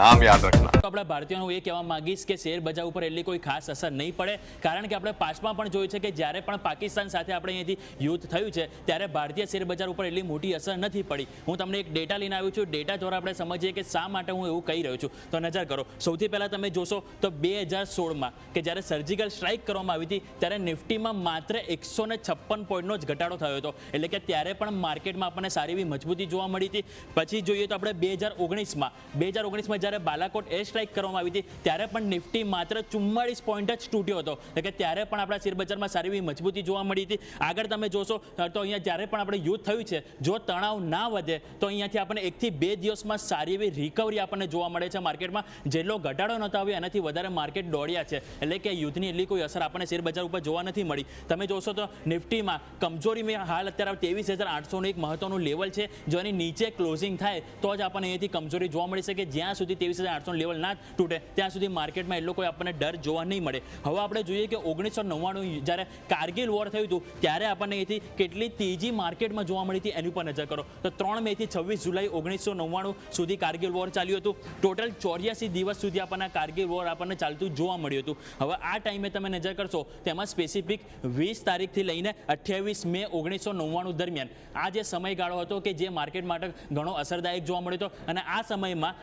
નામ યાદ રાખના. તો આપણા ભારતીયોને હું એ કહેવા માંગીશ કે શેર બજાર ઉપર એટલી કોઈ ખાસ અસર નહીં પડે, કારણ કે આપણે પાસમાં પણ જોયું છે કે જ્યારે પણ પાકિસ્તાન સાથે આપણે અહીંયાથી યુદ્ધ થયું છે, ત્યારે ભારતીય શેર બજાર ઉપર એટલી મોટી અસર નથી પડી. હું તમને એક ડેટા લઈને આવ્યો છું, ડેટા દ્વારા આપણે સમજીએ કે શા માટે હું એવું કહી રહ્યો છું. તો નજર કરો, સૌથી પહેલાં તમે જોશો તો બે હજાર સોળમાં કે જ્યારે સર્જિકલ સ્ટ્રાઇક કરવામાં આવી હતી, ત્યારે નિફ્ટીમાં માત્ર એકસો ને છપ્પન પોઈન્ટનો જ ઘટાડો થયો હતો. એટલે કે ત્યારે પણ માર્કેટમાં આપણને સારી એવી મજબૂતી જોવા મળી હતી. પછી જોઈએ તો આપણે બે હજાર ઓગણીસમાં, બે હજાર ઓગણીસમાં જ્યારે બાલાકોટ એર સ્ટ્રાઇક કરવામાં આવી હતી, ત્યારે પણ નિફ્ટી માત્ર ચુમ્માળીસ પોઈન્ટ જ તૂટ્યો હતો. એટલે કે ત્યારે પણ આપણા શેરબજારમાં સારી એવી મજબૂતી જોવા મળી હતી. આગળ તમે જોશો તો અહીંયા જ્યારે પણ આપણે યુદ્ધ થયું છે, જો તણાવ ના વધે, તો અહીંયાથી આપણને એકથી બે દિવસમાં સારી એવી રિકવરી આપણને જોવા મળે છે માર્કેટમાં. જેટલો ઘટાડો નહોતો આવ્યો, એનાથી વધારે માર્કેટ દોડ્યા છે. એટલે કે યુદ્ધની એટલી કોઈ અસર આપણને શેરબજાર ઉપર જોવા નથી મળી. તમે જોશો તો નિફ્ટીમાં કમજોરીમાં હાલ અત્યારે ત્રેવીસ હજાર આઠસોનું એક મહત્વનું લેવલ છે. જો એની નીચે ક્લોઝિંગ થાય, તો જ આપણને અહીંયાથી કમજોરી જોવા મળી શકે. જ્યાં સુધી ત્રેવીસ હજાર આઠસો લેવલ ના તૂટે. ત્યાં સુધી માર્કેટમાં એટલો કોઈ આપણને ડર જોવા નહીં મળે. હવે આપણે જોઈએ કે ઓગણીસો નવ્વાણું જ્યારે કારગિલ વોર થયું હતું, ત્યારે આપણને અહીંથી કેટલી તેજી માર્કેટમાં જોવા મળી હતી એની ઉપર નજર કરો. તો ત્રણ મેથી છવ્વીસ જુલાઈ ઓગણીસો નવ્વાણું સુધી કારગિલ વોર ચાલ્યું હતું. ટોટલ ચોર્યાસી દિવસ સુધી આપણને કારગિલ વોર આપણને ચાલતું જોવા મળ્યું હતું. હવે આ ટાઈમે તમે નજર કરશો તેમાં સ્પેસિફિક વીસ તારીખથી લઈને અઠ્યાવીસ મે ઓગણીસો નવ્વાણું દરમિયાન આ જે સમયગાળો હતો કે જે માર્કેટ માટે ઘણો અસરદાયક જોવા મળ્યો હતો અને આ સમયમાં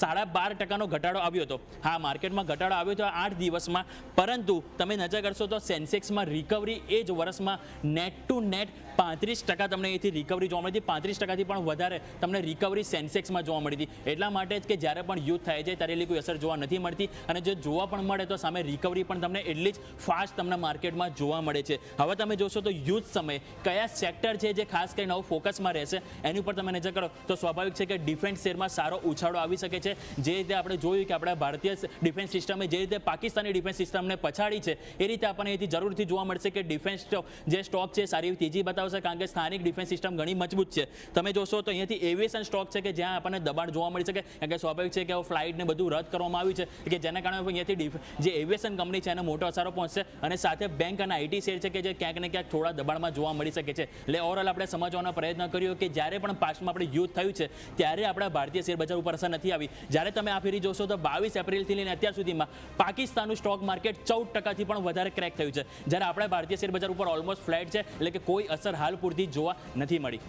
સાડા બાર ટકાનો ઘટાડો આવ્યો હતો. હા, માર્કેટમાં ઘટાડો આવ્યો હતો આઠ દિવસમાં. પરંતુ તમે નજર કરશો તો સેન્સેક્સમાં રિકવરી એ જ વર્ષમાં નેટ ટુ નેટ પાંત્રીસ ટકા તમને અહીંથી રિકવરી જોવા મળી હતી. પાંત્રીસ ટકાથી પણ વધારે તમને રિકવરી સેન્સેક્સમાં જોવા મળી હતી. એટલા માટે જ કે જ્યારે પણ યુદ્ધ થાય છે, ત્યારે એટલી કોઈ અસર જોવા નથી મળતી. અને જો જોવા પણ મળે તો સામે રિકવરી પણ તમને એટલી જ ફાસ્ટ તમને માર્કેટમાં જોવા મળે છે. હવે તમે જોશો તો યુદ્ધ સમયે કયા સેક્ટર છે જે ખાસ કરીને ફોકસમાં રહેશે, એની ઉપર તમે નજર કરો તો સ્વાભાવિક છે કે ડિફેન્સ શેરમાં સારો ઉછાળો આવી શકે છે. જે રીતે આપણે જોયું કે આપણા ભારતીય ડિફેન્સ સિસ્ટમે જે રીતે પાકિસ્તાની ડિફેન્સ સિસ્ટમને પછાડી છે, એ રીતે આપણને અહીંથી જરૂરથી જોવા મળશે કે ડિફેન્સ જે સ્ટોક છે સારી તેજી બતાવશે કારણ કે સ્થાનિક ડિફેન્સ સિસ્ટમ ઘણી મજબૂત છે. તમે જોશો તો અહીંયાથી એવિએશન સ્ટોક છે કે જ્યાં આપણને દબાણ જોવા મળી શકે, કારણ કે સ્વાભાવિક છે કે ફ્લાઇટને બધું રદ કરવામાં આવ્યું છે, કે જેના કારણે અહીંયાથી ડિફ- જે એવિએશન કંપની છે એને મોટો અસરો પહોંચશે અને સાથે બેંક અને આઈટી શેર છે કે જે ક્યાંક ને ક્યાંક થોડા દબાણમાં જોવા મળી શકે છે. એટલે ઓવરઓલ આપણે સમજવાનો પ્રયત્ન કર્યો કે જ્યારે પણ પાસ્ટમાં આપણે યુદ્ધ થયું છે, ત્યારે આપણા ભારતીય શેરબજાર ઉપર અસર નથી આવી. જ્યારે તમે આ ફેરી જોશો તો બાવીસ એપ્રિલથી લઈને અત્યાર સુધીમાં પાકિસ્તાનનું સ્ટોક માર્કેટ ચૌદ ટકાથી પણ વધારે ક્રેક થયું છે. જ્યારે આપણા ભારતીય શેર બજાર ઉપર ઓલમોસ્ટ ફ્લેટ છે, એટલે કે કોઈ અસર હાલ પૂરતી જોવા નથી મળી.